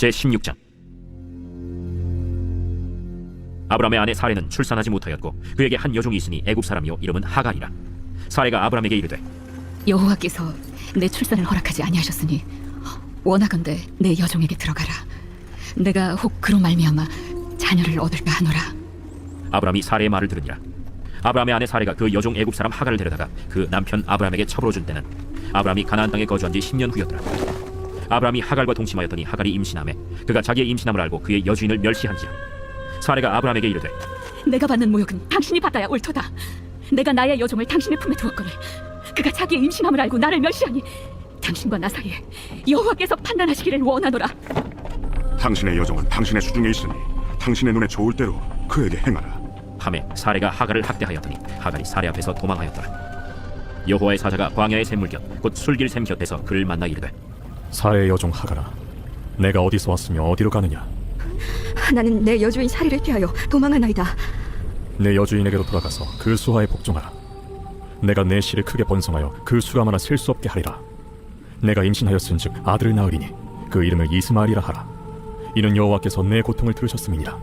제 16장. 아브라함의 아내 사레는 출산하지 못하였고 그에게 한 여종이 있으니 애굽 사람이요. 이름은 하갈이라. 사레가 아브라함에게 이르되 여호와께서 내 출산을 허락하지 아니하셨으니 원하건대 내 여종에게 들어가라. 내가 혹 그로 말미암아 자녀를 얻을까 하노라. 아브라함이 사레의 말을 들으니라. 아브라함의 아내 사레가 그 여종 애굽 사람 하갈을 데려다가 그 남편 아브라함에게 첩으로 준 때는 아브라함이 가나안 땅에 거주한 지 10년 후였더라 아브라함이 하갈과 동침하였더니 하갈이 임신함에 그가 자기의 임신함을 알고 그의 여주인을 멸시한지라 사레가 아브라함에게 이르되 내가 받는 모욕은 당신이 받아야 옳도다. 내가 나의 여종을 당신의 품에 두었거늘 그가 자기의 임신함을 알고 나를 멸시하니 당신과 나 사이에 여호와께서 판단하시기를 원하노라. 당신의 여종은 당신의 수중에 있으니 당신의 눈에 좋을 대로 그에게 행하라. 함에 사레가 하갈을 학대하였더니 하갈이 사레 앞에서 도망하였더라 여호와의 사자가 광야의 샘물 곁 곧 술길 샘 곁에서 그를 만나 이르되 사레의 여종 하가라 내가 어디서 왔으며 어디로 가느냐? 나는 내 여주인 사리를 피하여 도망하나이다. 내 여주인에게로 돌아가서 그 수하에 복종하라. 내가 내 씨를 크게 번성하여 그 수가 많아 셀 수 없게 하리라. 내가 임신하였은즉 아들을 낳으리니 그 이름을 이스마엘이라 하라. 이는 여호와께서 내 고통을 들으셨음이니라.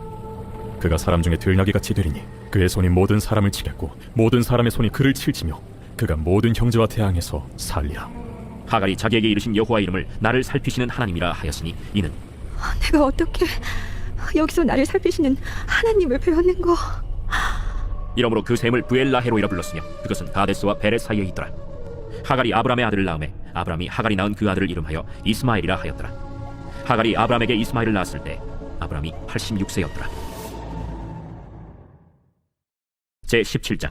그가 사람 중에 들나귀 같이 되리니 그의 손이 모든 사람을 치겠고 모든 사람의 손이 그를 칠지며 그가 모든 형제와 대항해서 살리라 하갈이 자기에게 이르신 여호와 이름을 나를 살피시는 하나님이라 하였으니 이는 내가 어떻게 여기서 나를 살피시는 하나님을 배웠는고? 이러므로 그 샘을 부엘라헤로이라 불렀으며 그것은 가데스와 베레 사이에 있더라. 하갈이 아브람의 아들을 낳음에 아브람이 하갈이 낳은 그 아들을 이름하여 이스마엘이라 하였더라. 하갈이 아브람에게 이스마엘을 낳았을 때 아브람이 86세였더라. 제 17장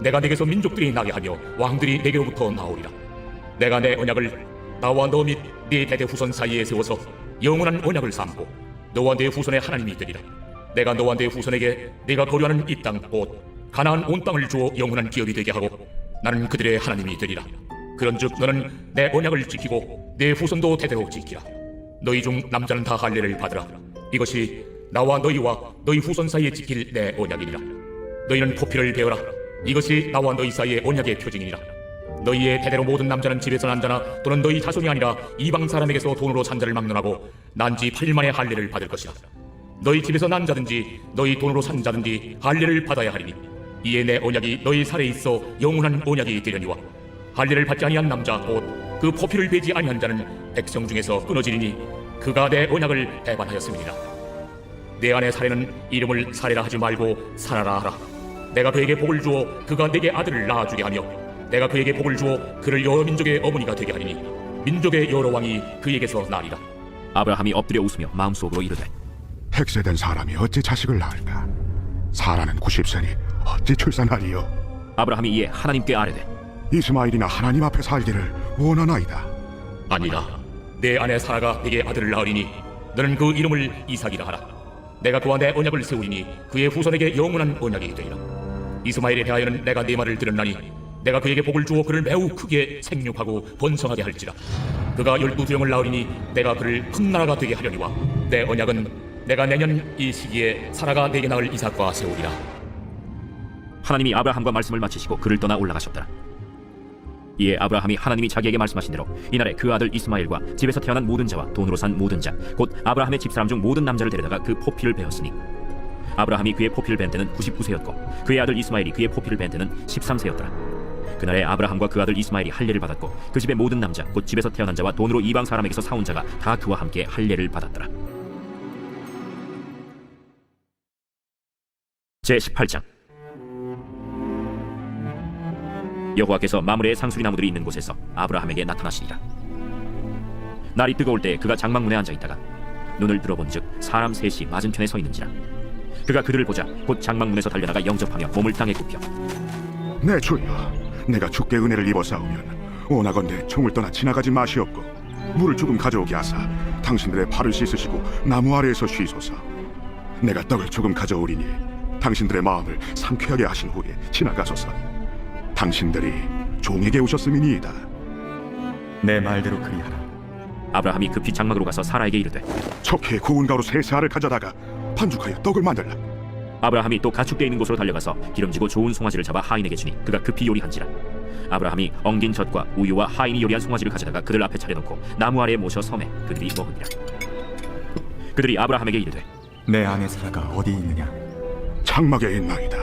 내가 내게서 민족들이 나게 하며 왕들이 내게로부터 나오리라. 내가 내 언약을 나와 너 및 네 대대 후손 사이에 세워서 영원한 언약을 삼고 너와 네 후손의 하나님이 되리라. 내가 너와 네 후손에게 네가 거류하는 이 땅 곧 가나안 온 땅을 주어 영원한 기업이 되게 하고 나는 그들의 하나님이 되리라. 그런즉 너는 내 언약을 지키고 내 후손도 대대로 지키라. 너희 중 남자는 다 할례를 받으라. 이것이 나와 너희와 너희 후손 사이에 지킬 내 언약이니라. 너희는 포피를 배워라 이것이 나와 너희 사이의 언약의 표징이니라. 너희의 대대로 모든 남자는 집에서 난 자나 또는 너희 자손이 아니라 이방 사람에게서 돈으로 산 자를 막론하고 난지 8일 만에 할례를 받을 것이라. 너희 집에서 난 자든지 너희 돈으로 산 자든지 할례를 받아야 하리니 이에 내 언약이 너희 살에 있어 영원한 언약이 되려니와 할례를 받지 아니한 남자 곧 그 포피를 베지 아니한 자는 백성 중에서 끊어지리니 그가 내 언약을 배반하였음이니라. 내 안에 사례는 이름을 사례라 하지 말고 살아라 하라 내가 그에게 복을 주어 그가 내게 아들을 낳아주게 하며 내가 그에게 복을 주어 그를 여러 민족의 어머니가 되게 하리니 민족의 여러 왕이 그에게서 나리라 아브라함이 엎드려 웃으며 마음속으로 이르되 핵세된 사람이 어찌 자식을 낳을까? 사라는 90세니 어찌 출산하리요? 아브라함이 이에 하나님께 아뢰되 이스마일이나 하나님 앞에 살기를 원하나이다. 아니라 내 아내 사라가 내게 아들을 낳으리니 너는 그 이름을 이삭이라 하라 내가 그와 내 언약을 세우리니 그의 후손에게 영원한 언약이 되리라 이스마엘에 대하여는 내가 네 말을 들었나니 내가 그에게 복을 주어 그를 매우 크게 생육하고 번성하게 할지라 그가 열두 두영을 낳으리니 내가 그를 큰 나라가 되게 하려니와 내 언약은 내가 내년 이 시기에 사라가 내게 낳을 이삭과 세우리라 하나님이 아브라함과 말씀을 마치시고 그를 떠나 올라가셨더라. 이에 아브라함이 하나님이 자기에게 말씀하신 대로 이날에 그 아들 이스마엘과 집에서 태어난 모든 자와 돈으로 산 모든 자 곧 아브라함의 집사람 중 모든 남자를 데려다가 그 포피를 베었으니 아브라함이 그의 포피를 벤 때는 99세였고 그의 아들 이스마엘이 그의 포피를 벤 때는 13세였더라. 그날에 아브라함과 그 아들 이스마엘이 할례를 받았고 그 집의 모든 남자 곧 집에서 태어난 자와 돈으로 이방 사람에게서 사온 자가 다 그와 함께 할례를 받았더라. 제 18장 여호와께서 마므레의 상수리 나무들이 있는 곳에서 아브라함에게 나타나시니라. 날이 뜨거울 때 그가 장막문에 앉아 있다가 눈을 들어본즉 사람 셋이 맞은편에 서 있는지라. 그가 그들을 보자 곧 장막문에서 달려나가 영접하며 몸을 땅에 굽혀 내 주여, 내가 주께 은혜를 입어 싸우면 원하건대 총을 떠나 지나가지 마시옵고 물을 조금 가져오게 하사 당신들의 발을 씻으시고 나무 아래에서 쉬소서. 내가 떡을 조금 가져오리니 당신들의 마음을 상쾌하게 하신 후에 지나가소서. 당신들이 종에게 오셨음이니이다. 내 말대로 그리하라. 아브라함이 급히 장막으로 가서 사라에게 이르되 척해 구운 가루 세 세알을 가져다가 반죽하여 떡을 만들라. 아브라함이 또 가축대 있는 곳으로 달려가서 기름지고 좋은 송아지를 잡아 하인에게 주니 그가 급히 요리한지라 아브라함이 엉긴 젖과 우유와 하인이 요리한 송아지를 가져다가 그들 앞에 차려놓고 나무 아래에 모셔 섬에 그들이 먹으니라 그들이 아브라함에게 이르되 내 아내 사라가 어디 있느냐? 장막에 있나이다.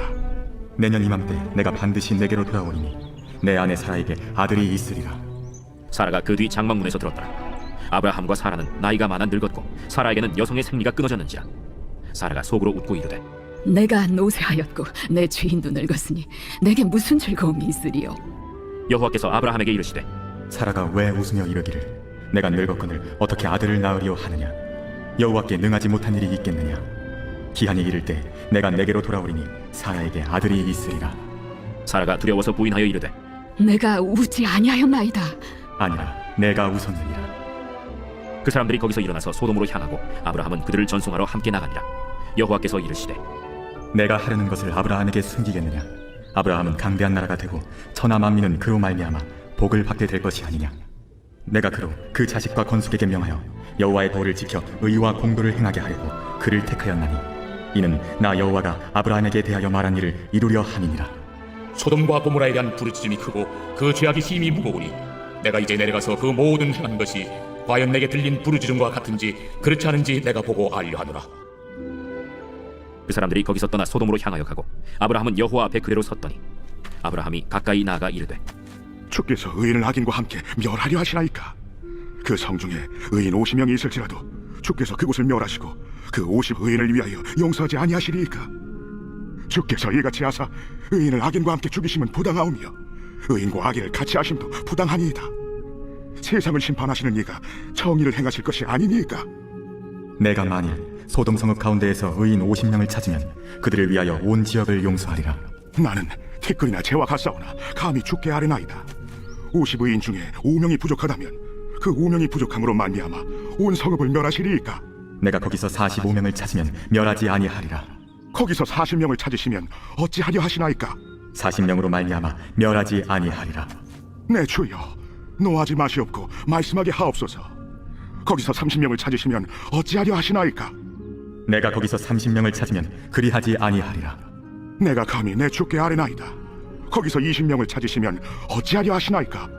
내년 이맘때 내가 반드시 내게로 돌아오리니 내 아내 사라에게 아들이 있으리라. 사라가 그 뒤 장막문에서 들었더라 아브라함과 사라는 나이가 많아 늙었고 사라에게는 여성의 생리가 끊어졌는지라 사라가 속으로 웃고 이르되 내가 노쇠하였고 내 주인도 늙었으니 내게 무슨 즐거움이 있으리요 여호와께서 아브라함에게 이르시되 사라가 왜 웃으며 이르기를 내가 늙었거늘 어떻게 아들을 낳으리오 하느냐? 여호와께 능하지 못한 일이 있겠느냐? 기한이 이를 때 내가 내게로 돌아오리니 사라에게 아들이 있으리라. 사라가 두려워서 부인하여 이르되 내가 우지 아니하였나이다 아니라 내가 웃었느니라. 그 사람들이 거기서 일어나서 소돔으로 향하고 아브라함은 그들을 전송하러 함께 나가니라 여호와께서 이르시되 내가 하려는 것을 아브라함에게 숨기겠느냐? 아브라함은 강대한 나라가 되고 천하 만민은 그로 말미암아 복을 받게 될 것이 아니냐? 내가 그로 그 자식과 건숙에게 명하여 여호와의 도를 지켜 의와 공도를 행하게 하려고 그를 택하였나니 이는 나 여호와가 아브라함에게 대하여 말한 일을 이루려 함이니라. 소돔과 고모라에 대한 부르짖음이 크고 그 죄악이 심히 무거우니 내가 이제 내려가서 그 모든 행한 것이 과연 내게 들린 부르짖음과 같은지 그렇지 않은지 내가 보고 알려 하노라 그 사람들이 거기서 떠나 소돔으로 향하여 가고 아브라함은 여호와 앞에 그대로 섰더니 아브라함이 가까이 나아가 이르되 주께서 의인을 악인과 함께 멸하려 하시나이까? 그 성 중에 의인 50명이 있을지라도 주께서 그곳을 멸하시고 그 50 의인을 위하여 용서하지 아니하시리이까? 주께서 이같이 하사 의인을 악인과 함께 죽이심은 부당하오며 의인과 악인을 같이 하심도 부당하니이다. 세상을 심판하시는 이가 정의를 행하실 것이 아니니이까? 내가 만일 소돔 성읍 가운데에서 의인 50명을 찾으면 그들을 위하여 온 지역을 용서하리라. 나는 티끌이나 재와 같사오나 감히 죽게 아뢰나이다. 50의인 중에 5명이 부족하다면 그 5명이 부족함으로 말미암아 온 성읍을 멸하시리이까? 내가 거기서 45명을 찾으면 멸하지 아니하리라. 거기서 40명을 찾으시면 어찌하려 하시나이까? 40명으로 말미암아 멸하지 아니하리라. 내 주여, 노하지 마시옵고 말씀하게 하옵소서. 거기서 30명을 찾으시면 어찌하려 하시나이까? 내가 거기서 30명을 찾으면 그리하지 아니하리라. 내가 감히 내 주께 아뢰나이다. 거기서 20명을 찾으시면 어찌하려 하시나이까?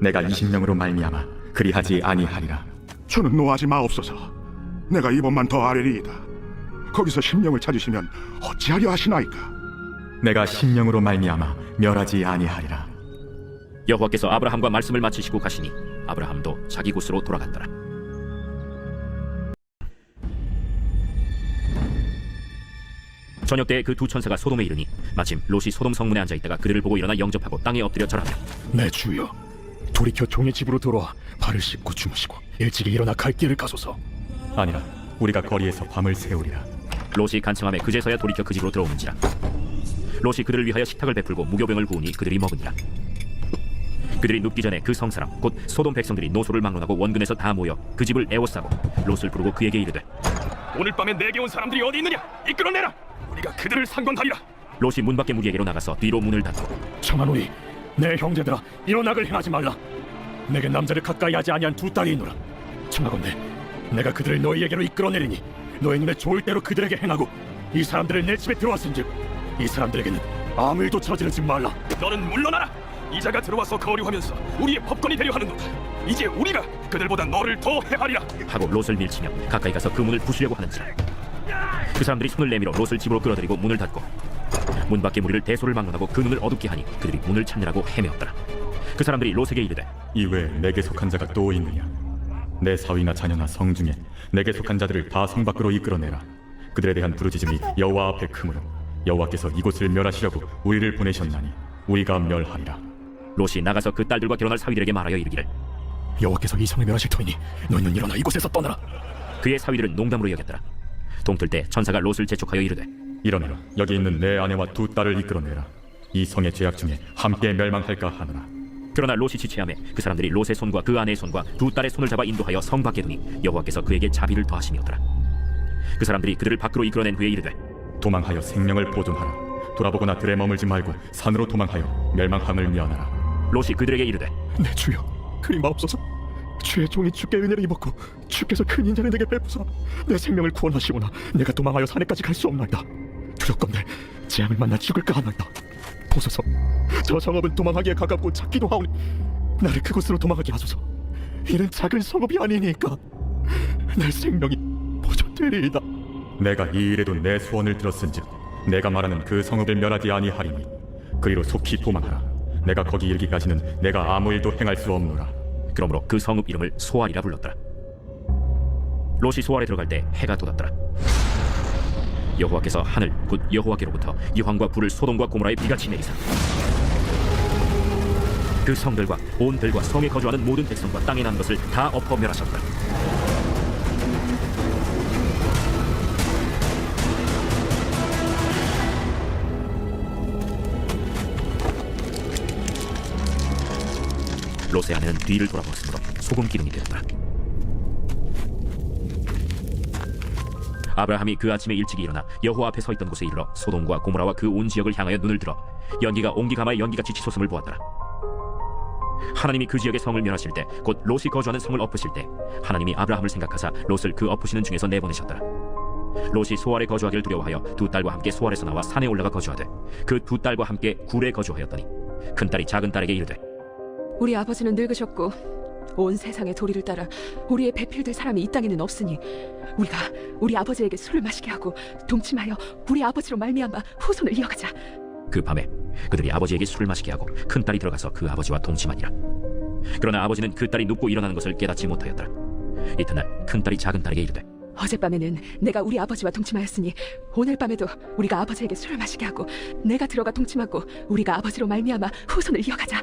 내가 20명으로 말미암아 그리하지 아니하리라. 주는 노하지 마옵소서. 내가 이번만 더 아뢰리이다. 거기서 10명을 찾으시면 어찌하려 하시나이까? 내가 10명으로 말미암아 멸하지 아니하리라. 여호와께서 아브라함과 말씀을 마치시고 가시니 아브라함도 자기 곳으로 돌아갔더라. 저녁 때 그 두 천사가 소돔에 이르니 마침 롯이 소돔 성문에 앉아 있다가 그들을 보고 일어나 영접하고 땅에 엎드려 절하며 내 주여 돌이켜 종의 집으로 돌아와 발을 씻고 주무시고 일찍이 일어나 갈 길을 가소서 아니라 우리가 거리에서 밤을 새우리라. 롯이 간청함에 그제서야 돌이켜 그 집으로 들어오는지라 롯이 그들을 위하여 식탁을 베풀고 무교병을 구우니 그들이 먹으니라 그들이 눕기 전에 그 성사람 곧 소돔 백성들이 노소를 막론하고 원근에서 다 모여 그 집을 애워싸고 롯을 부르고 그에게 이르되 오늘 밤에 내게 온 사람들이 어디 있느냐? 이끌어내라. 우리가 그들을 상관하리라. 롯이 문 밖에 무리에게로 나가서 뒤로 문을 닫고 청하노니 내 형제들아 이런 악을 행하지 말라 내게 남자를 가까이 하지 아니한 두 딸이 있노라 청하건대 내가 그들을 너희에게로 이끌어내리니 너희 눈에 좋을 대로 그들에게 행하고 이 사람들을 내 집에 들어왔은즉 이 사람들에게는 아무 일도 저지르지 말라 너는 물러나라. 이자가 들어와서 거류하면서 우리의 법권이 되려 하는도다. 이제 우리가 그들보다 너를 더 해하리라. 하고 롯을 밀치며 가까이 가서 그 문을 부수려고 하는지라 그 사람들이 손을 내밀어 롯을 집으로 끌어들이고 문을 닫고 문 밖에 무리를 대소를 막론하고 그 눈을 어둡게 하니 그들이 문을 찾느라고 헤매었더라 그 사람들이 롯에게 이르되 이외에 내게 속한 자가 또 있느냐? 내 사위나 자녀나 성 중에 내게 속한 자들을 다 성 밖으로 이끌어내라. 그들에 대한 부르짖음이 여호와 앞에 크므로 여호와께서 이곳을 멸하시려고 우리를 보내셨나니 우리가 멸하리라. 롯이 나가서 그 딸들과 결혼할 사위들에게 말하여 이르기를 여호와께서 이 성을 멸하실 터이니 너희는 일어나 이곳에서 떠나라 그의 사위들은 농담으로 여겼더라 동틀 때 천사가 롯을 재촉하여 이르되 일어나라. 여기 있는 내 아내와 두 딸을 이끌어내라. 이 성의 죄악 중에 함께 멸망할까 하노라. 그러나 롯이 지체함에 그 사람들이 롯의 손과 그 아내의 손과 두 딸의 손을 잡아 인도하여 성 밖에 두니 여호와께서 그에게 자비를 더하심이었더라 그 사람들이 그들을 밖으로 이끌어낸 후에 이르되 도망하여 생명을 보존하라 돌아보거나 들에 머물지 말고 산으로 도망하여 멸망함을 면하라 롯이 그들에게 이르되 내 주여 그리 마옵소서. 주의 종이 주께 은혜를 입었고 주께서 큰 인자를 내게 베푸사 내 생명을 구원하시오나 내가 도망하여 산에까지 갈 수 없나이다. 두렵건대 재앙을 만나 죽을까 하나이다. 보소서. 저 성읍은 도망하기에 가깝고 찾기도 하오니 나를 그곳으로 도망하게 하소서. 이는 작은 성읍이 아니니까 내 생명이 보존되리이다. 내가 이 일에도 내 소원을 들었은즉 내가 말하는 그 성읍을 멸하지 아니하리니 그리로 속히 도망하라 내가 거기 이르기까지는 내가 아무 일도 행할 수 없노라 그러므로 그 성읍 이름을 소알이라 불렀더라. 롯이 소알에 들어갈 때 해가 돋았더라. 여호와께서 하늘 곧 여호와께로부터 이황과 불을 소돔과 고모라의 비같이 내리사 그 성들과 온 들과 성에 거주하는 모든 백성과 땅에 난 것을 다 엎어 멸하셨다. 아내는 뒤를 돌아보았으므로 소금 기둥이 되었더라. 아브라함이 그 아침에 일찍이 일어나 여호와 앞에 서 있던 곳에 이르러 소돔과 고모라와 그 온 지역을 향하여 눈을 들어 연기가 옹기 가마의 연기같이 치솟음을 보았더라. 하나님이 그 지역의 성을 멸하실 때 곧 롯이 거주하는 성을 엎으실 때 하나님이 아브라함을 생각하사 롯을 그 엎으시는 중에서 내보내셨더라. 롯이 소알에 거주하기를 두려워하여 두 딸과 함께 소알에서 나와 산에 올라가 거주하되 그 두 딸과 함께 굴에 거주하였더니 큰 딸이 작은 딸에게 이르되 우리 아버지는 늙으셨고 온 세상의 도리를 따라 우리의 배필될 사람이 이 땅에는 없으니 우리가 우리 아버지에게 술을 마시게 하고 동침하여 우리 아버지로 말미암아 후손을 이어가자. 그 밤에 그들이 아버지에게 술을 마시게 하고 큰 딸이 들어가서 그 아버지와 동침하니라. 그러나 아버지는 그 딸이 눕고 일어나는 것을 깨닫지 못하였더라. 이튿날 큰 딸이 작은 딸에게 이르되 어젯밤에는 내가 우리 아버지와 동침하였으니 오늘 밤에도 우리가 아버지에게 술을 마시게 하고 내가 들어가 동침하고 우리가 아버지로 말미암아 후손을 이어가자.